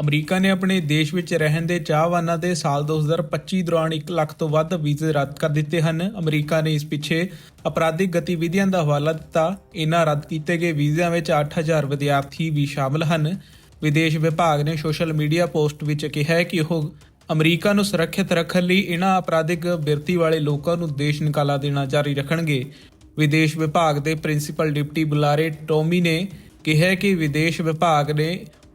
America ਨੇ ਆਪਣੇ ਦੇਸ਼ ਵਿੱਚ ਰਹਿਣ ਦੇ ਚਾਹਵਾਨਾਂ ਦੇ ਸਾਲ 2025 ਦੌਰਾਨ 1 ਲੱਖ ਤੋਂ ਵੱਧ ਵੀਜ਼ੇ ਰੱਦ ਕਰ ਦਿੱਤੇ ਹਨ। ਅਮਰੀਕਾ ਨੇ ਇਸ ਪਿੱਛੇ ਅਪਰਾਧਿਕ ਗਤੀਵਿਧੀਆਂ ਦਾ ਹਵਾਲਾ ਦਿੱਤਾ। ਇਹਨਾਂ ਰੱਦ ਕੀਤੇ ਗਏ ਵੀਜ਼ਿਆਂ ਵਿੱਚ 8000 ਵਿਦਿਆਰਥੀ ਵੀ ਸ਼ਾਮਲ ਹਨ। ਵਿਦੇਸ਼ ਵਿਭਾਗ ਨੇ ਸੋਸ਼ਲ ਮੀਡੀਆ ਪੋਸਟ ਵਿੱਚ ਕਿਹਾ ਹੈ ਕਿ ਉਹ ਅਮਰੀਕਾ ਨੂੰ ਸੁਰੱਖਿਅਤ ਰੱਖਣ ਲਈ ਇਹਨਾਂ ਅਪਰਾਧਿਕ ਬਿਰਤੀ ਵਾਲੇ ਲੋਕਾਂ ਨੂੰ ਦੇਸ਼ ਨਿਕਾਲਾ ਦੇਣਾ ਜਾਰੀ ਰੱਖਣਗੇ। ਵਿਦੇਸ਼ ਵਿਭਾਗ ਦੇ ਪ੍ਰਿੰਸੀਪਲ ਡਿਪਟੀ ਬੁਲਾਰੇ ਟੋਮੀ ਨੇ ਕਿਹਾ ਕਿ ਵਿਦੇਸ਼ ਵਿਭਾਗ ਨੇ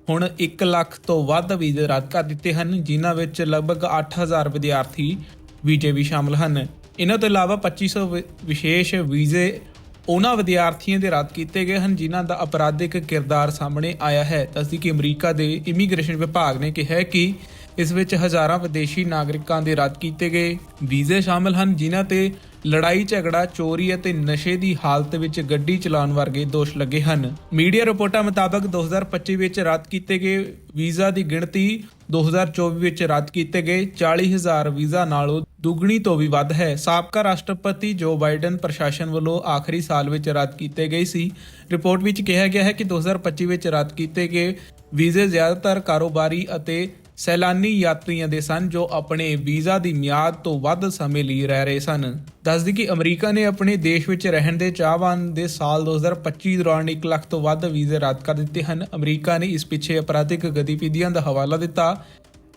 ਹੁਣ 1 ਲੱਖ ਤੋਂ ਵੱਧ ਵੀਜ਼ੇ ਰੱਦ ਕਰ ਦਿੱਤੇ ਹਨ, ਜਿਨ੍ਹਾਂ ਵਿੱਚ ਲਗਭਗ 8000 ਵਿਦਿਆਰਥੀ ਵੀਜ਼ੇ ਵੀ ਸ਼ਾਮਲ ਹਨ। ਇਹਨਾਂ ਤੋਂ ਇਲਾਵਾ 2500 ਵਿ- ਵਿਸ਼ੇਸ਼ ਵੀਜ਼ੇ ਉਹਨਾਂ ਵਿਦਿਆਰਥੀਆਂ ਦੇ ਰੱਦ ਕੀਤੇ ਗਏ ਹਨ, ਜਿਨ੍ਹਾਂ ਦਾ ਅਪਰਾਧਿਕ ਕਿਰਦਾਰ ਸਾਹਮਣੇ ਆਇਆ ਹੈ। ਦੱਸਦੀ ਕਿ ਅਮਰੀਕਾ ਦੇ ਇਮੀਗ੍ਰੇਸ਼ਨ ਵਿਭਾਗ ਨੇ ਕਿਹਾ ਹੈ ਕਿ ਇਸ ਵਿੱਚ ਹਜ਼ਾਰਾਂ ਵਿਦੇਸ਼ੀ ਨਾਗਰਿਕਾਂ ਦੇ ਰੱਦ ਕੀਤੇ ਗਏ। ਵੀਜ਼ੇ ਸ਼ਾਮਲ ਹਨ, ਜਿਨ੍ਹਾਂ ਤੇ ਲੜਾਈ, ਝਗੜਾ, ਚੋਰੀ ਅਤੇ ਨਸ਼ੇ ਦੀ ਹਾਲਤ ਵਿੱਚ ਗੱਡੀ ਚਲਾਉਣ ਵਰਗੇ ਦੋਸ਼ ਲੱਗੇ ਹਨ। ਮੀਡੀਆ ਰਿਪੋਰਟਾਂ ਮੁਤਾਬਕ 2025 ਵਿੱਚ ਰੱਦ ਕੀਤੇ ਗਏ ਵੀਜ਼ਾ ਦੀ ਗਿਣਤੀ 2024 ਵਿੱਚ ਰੱਦ ਕੀਤੇ ਗਏ। 40000 ਵੀਜ਼ਾ ਨਾਲੋਂ ਦੁੱਗਣੀ ਤੋਂ ਵੀ ਵੱਧ ਹੈ। ਸਾਬਕਾ ਰਾਸ਼ਟਰਪਤੀ ਜੋ ਬਾਈਡਨ ਪ੍ਰਸ਼ਾਸਨ ਵੱਲੋਂ ਆਖਰੀ ਸਾਲ ਵਿੱਚ ਰੱਦ ਕੀਤੇ ਗਏ ਸੀ। ਰਿਪੋਰਟ ਵਿੱਚ ਕਿਹਾ ਗਿਆ ਹੈ ਕਿ 2025 ਵਿੱਚ ਰੱਦ ਕੀਤੇ ਗਏ ਵੀਜ਼ੇ ਜ਼ਿਆਦਾਤਰ ਕਾਰੋਬਾਰੀ ਅਤੇ ਸੈਲਾਨੀ ਯਾਤਰੀਆਂ ਦੇ ਸਨ ਜੋ ਆਪਣੇ ਵੀਜ਼ਾ ਦੀ ਮਿਆਦ ਤੋਂ ਵੱਧ ਸਮੇਂ ਲਈ ਰਹਿ ਰਹੇ ਸਨ। ਦੱਸਦੀ ਕਿ ਅਮਰੀਕਾ ਨੇ ਆਪਣੇ ਦੇਸ਼ ਵਿੱਚ ਰਹਿਣ ਦੇ ਚਾਹਵਾਨ ਦੇ ਸਾਲ 2025 ਦੌਰਾਨ 1 ਲੱਖ ਤੋਂ ਵੱਧ ਵੀਜ਼ੇ ਰੱਦ ਕਰ ਦਿੱਤੇ ਹਨ। ਅਮਰੀਕਾ ਨੇ ਇਸ ਪਿੱਛੇ ਅਪਰਾਧਿਕ ਗਤੀਵਿਧੀਆਂ ਦਾ ਹਵਾਲਾ ਦਿੱਤਾ।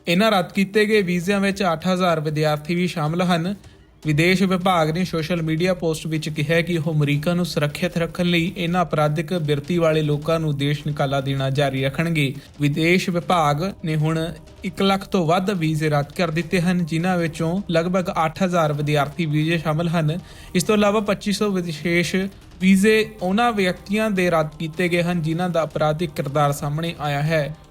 ਇਹਨਾਂ ਰੱਦ ਕੀਤੇ ਗਏ ਵੀਜ਼ਿਆਂ ਵਿੱਚ 8000 ਵਿਦਿਆਰਥੀ ਵੀ ਸ਼ਾਮਲ ਹਨ। ਵਿਦੇਸ਼ ਵਿਭਾਗ ਨੇ ਸੋਸ਼ਲ ਮੀਡੀਆ ਪੋਸਟ ਵਿੱਚ ਕਿਹਾ ਕਿ ਉਹ ਅਮਰੀਕਾ ਨੂੰ ਸੁਰੱਖਿਅਤ ਰੱਖਣ ਲਈ ਇਹਨਾਂ ਅਪਰਾਧਿਕ ਬਿਰਤੀ ਵਾਲੇ ਲੋਕਾਂ ਨੂੰ ਦੇਸ਼ ਨਿਕਾਲਾ ਦੇਣਾ ਜਾਰੀ ਰੱਖਣਗੇ। ਵਿਦੇਸ਼ ਵਿਭਾਗ ਨੇ ਹੁਣ 1 ਲੱਖ ਤੋਂ ਵੱਧ ਵੀਜ਼ੇ ਰੱਦ ਕਰ ਦਿੱਤੇ ਹਨ, ਜਿਨ੍ਹਾਂ ਵਿੱਚੋਂ ਲਗਭਗ 8000 ਵਿਦਿਆਰਥੀ ਵੀਜ਼ੇ ਸ਼ਾਮਲ ਹਨ। ਇਸ ਤੋਂ ਇਲਾਵਾ 2500 ਵਿਸ਼ੇਸ਼ ਵੀਜ਼ੇ ਉਹਨਾਂ ਵਿਅਕਤੀਆਂ ਦੇ ਰੱਦ ਕੀਤੇ ਗਏ ਹਨ, ਜਿਨ੍ਹਾਂ ਦਾ ਅਪਰਾਧਿਕ ਕਿਰਦਾਰ ਸਾਹਮਣੇ ਆਇਆ ਹੈ।